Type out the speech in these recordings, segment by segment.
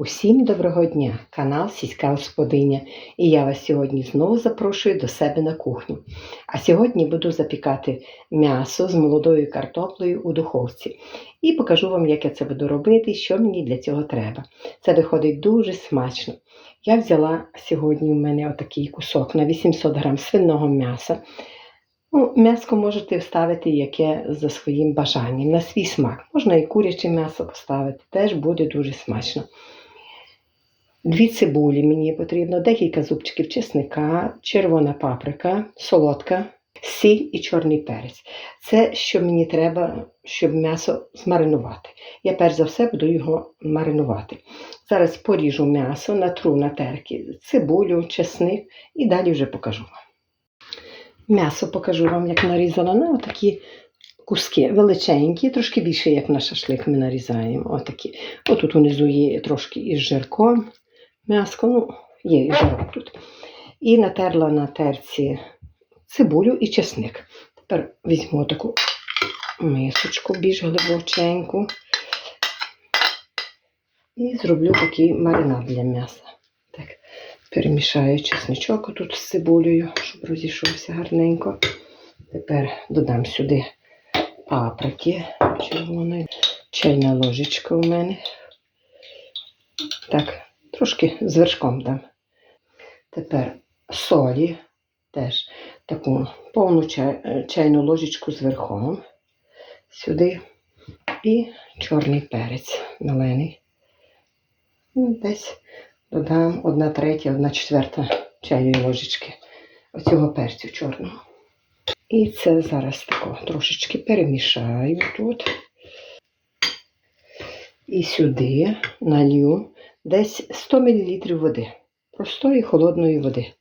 Усім доброго дня! Канал Сільська Господиня. І я вас сьогодні знову запрошую до себе на кухню. А сьогодні буду запікати м'ясо з молодою картоплею у духовці. І покажу вам, як я це буду робити що мені для цього треба. Це виходить дуже смачно. Я взяла сьогодні у мене отакий кусок на 800 грам свиного м'яса. Ну, м'яско можете вставити яке за своїм бажанням, на свій смак. Можна і куряче м'ясо поставити, теж буде дуже смачно. Дві цибулі мені потрібно, декілька зубчиків чесника, червона паприка, солодка, сіль і чорний перець. Це що мені треба, щоб м'ясо змаринувати. Я перш за все буду його маринувати. Зараз поріжу м'ясо, натру на терки, цибулю, чесник і далі вже покажу вам. М'ясо покажу вам, як нарізано на отакі куски величенькі, трошки більше, як на шашлик ми нарізаємо. Отакі. Отут унизу є трошки із жирком. М'яско, ну, є жирок тут. І натерла на терці цибулю і чесник. Тепер візьму таку мисочку більш глибоченьку. І зроблю такий маринад для м'яса. Так, перемішаю чесничок тут з цибулею, щоб розійшовся гарненько. Тепер додам сюди паприки червоної, чайна ложечка у мене. Так, трошки з вершком дам. Тепер солі, теж таку повну чай, чайну ложечку з верхом сюди. І чорний перець мелений. Десь додам 1 третя, 1 четверта чайної ложечки оцього перцю чорного. І це зараз тако трошечки перемішаю тут. І сюди налью десь 100 мл води. Простої холодної води.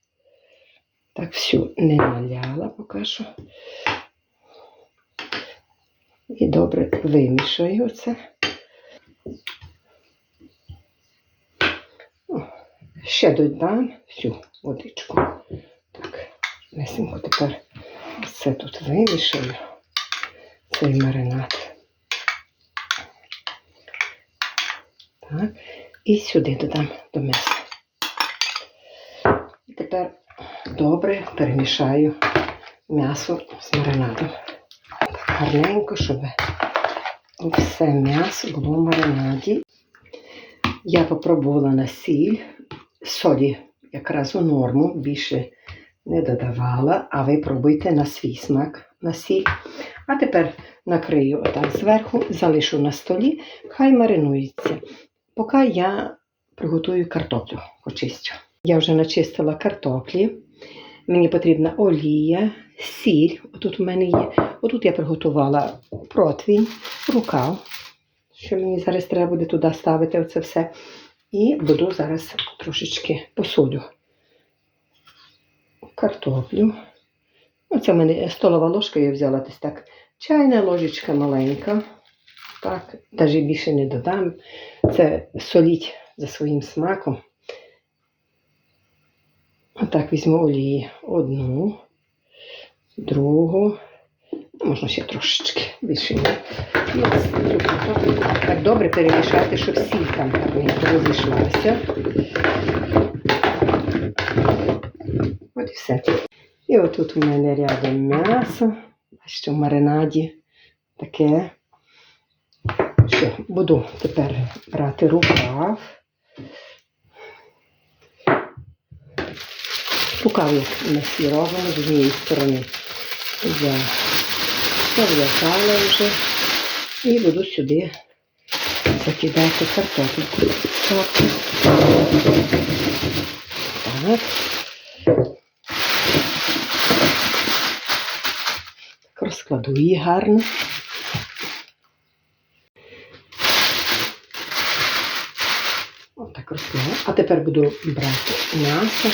Так, всю не наляла поки що. І добре вимішаю це. О, Ще додам всю водичку. Так, лесенько тепер все тут вимішаю, цей маринад. Так, і сюди додам до м'яса. І тепер добре перемішаю м'ясо з маринадом. Так, гарненько, щоб все м'ясо було в маринаді. Я попробувала на сіль, солі якраз у норму, більше не додавала, а ви пробуйте на свій смак на сіль. А тепер накрию отак зверху, залишу на столі, хай маринується. Поки я приготую картоплю, почистю. Я вже начистила картоплі. Мені потрібна олія, сіль. Отут у мене є. Отут я приготувала противінь, рукав, що мені зараз треба буде туди ставити оце все. І буду зараз трошечки посолю картоплю. Оце в мене столова ложка, я взяла десь так. Чайна ложечка маленька. Так, навіть більше не додам. Це соліть за своїм смаком. Отак візьму олії одну, другу. Можна ще трошечки більше. цю Так добре перемішати, щоб сіль там розійшлася. От і все. І отут у мене рядом м'ясо, що в маринаді таке. Що, буду тепер брати рукав. Рукав ми всі з однієї сторони. Я зав'язала вже і буду сюди закидати картопельку. Так. Так, розкладу її гарно. Отак розкладу. А тепер буду брати м'ясо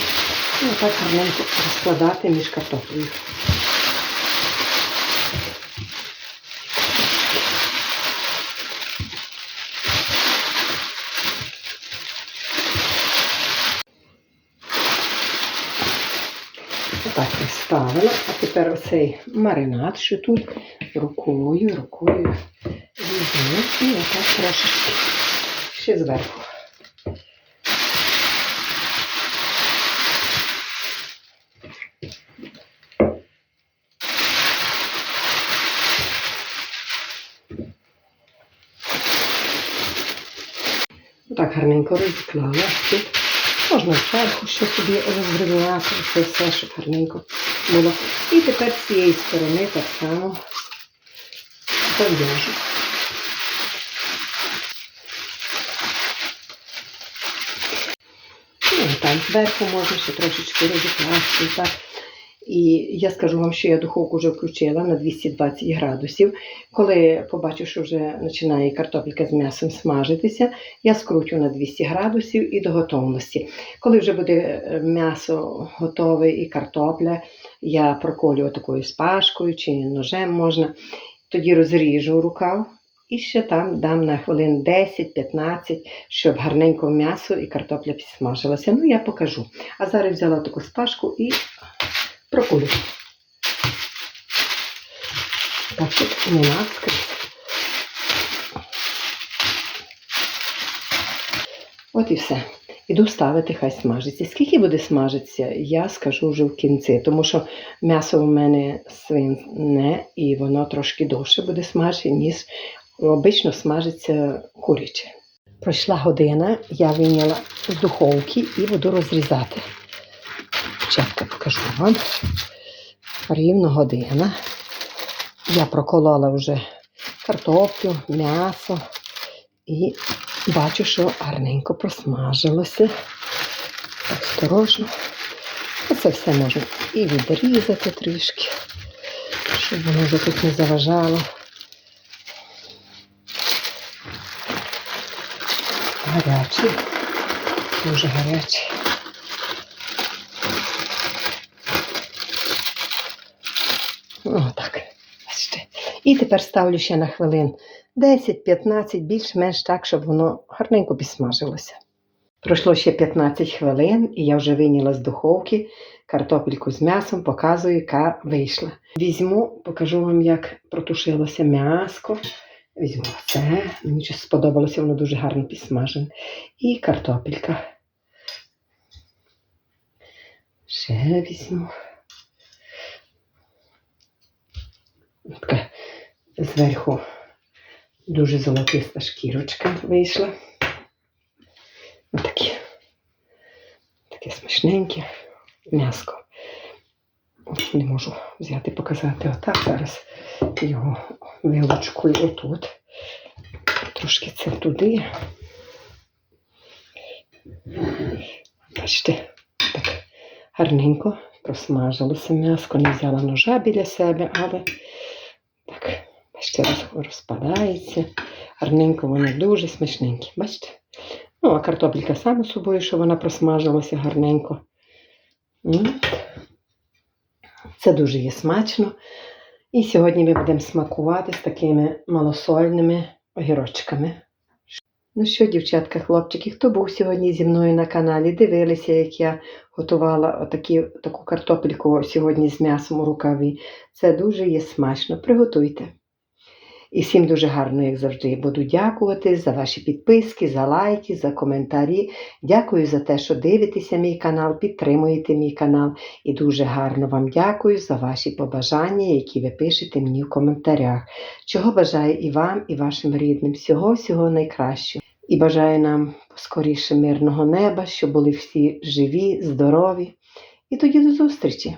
і отак гарненько розкладати між картоплею. Отак розставила. А тепер оцей маринад, що тут рукою, рукою візьму і отак трошечки ще зверху. Так гарненько розклала тут. Можна зверху ще собі розрівняти, це все, щоб гарненько було. І тепер з цієї сторони так само пов'яжу. Ну, зверху можна ще трошечки розікласти. Так. І я скажу вам, що я духовку вже включила на 220 градусів. Коли побачу, що вже починає картопелька з м'ясом смажитися, я скручу на 200 градусів і до готовності. Коли вже буде е, м'ясо готове і картопля, я проколю такою спашкою чи ножем можна. Тоді розріжу рукав і ще там дам на хвилин 10-15, щоб гарненько м'ясо і картопля підсмажилася. Ну, я покажу. А зараз взяла таку спашку і проколю. Так, щоб не наскрізь. От і все. Іду ставити, хай смажиться. Скільки буде смажитися, я скажу вже в кінці, тому що м'ясо у мене свине і воно трошки довше буде смажити, ніж обично смажиться куряче. Пройшла година, я вийняла з духовки і буду розрізати. Спочатку покажу вам. Рівно година. Я проколола вже картоплю, м'ясо і бачу, що гарненько просмажилося. Осторожно. Це все можна і відрізати трішки, щоб воно вже тут не заважало. Гарячий, дуже гарячий. Отак. І тепер ставлю ще на хвилин 10-15, більш-менш так, щоб воно гарненько підсмажилося. Пройшло ще 15 хвилин, і я вже вийняла з духовки картопельку з м'ясом, показую, яка вийшла. Візьму, покажу вам, як протушилося м'яско. Візьму це. Мені щось сподобалося, воно дуже гарно підсмажене. І картопелька. Ще візьму. Така зверху дуже золотиста шкірочка вийшла. Отакі. Таке смачненьке м'яско. Не можу взяти показати отак. Зараз його вилочкою отут. Трошки це туди. Бачите, так гарненько просмажилося м'яско, не взяла ножа біля себе, але роз- розпадається. Гарненько воно дуже смачненьке. Бачите? Ну, а картопелька саме собою, що вона просмажилася гарненько. Це дуже є смачно. І сьогодні ми будемо смакувати з такими малосольними огірочками. Ну що, дівчатка, хлопчики, хто був сьогодні зі мною на каналі, дивилися, як я готувала отакі, таку картопельку сьогодні з м'ясом у рукаві. Це дуже є смачно. Приготуйте. І всім дуже гарно, як завжди, буду дякувати за ваші підписки, за лайки, за коментарі. Дякую за те, що дивитеся мій канал, підтримуєте мій канал. І дуже гарно вам дякую за ваші побажання, які ви пишете мені в коментарях. Чого бажаю і вам, і вашим рідним. Всього-всього найкращого. І бажаю нам скоріше мирного неба, щоб були всі живі, здорові. І тоді до зустрічі!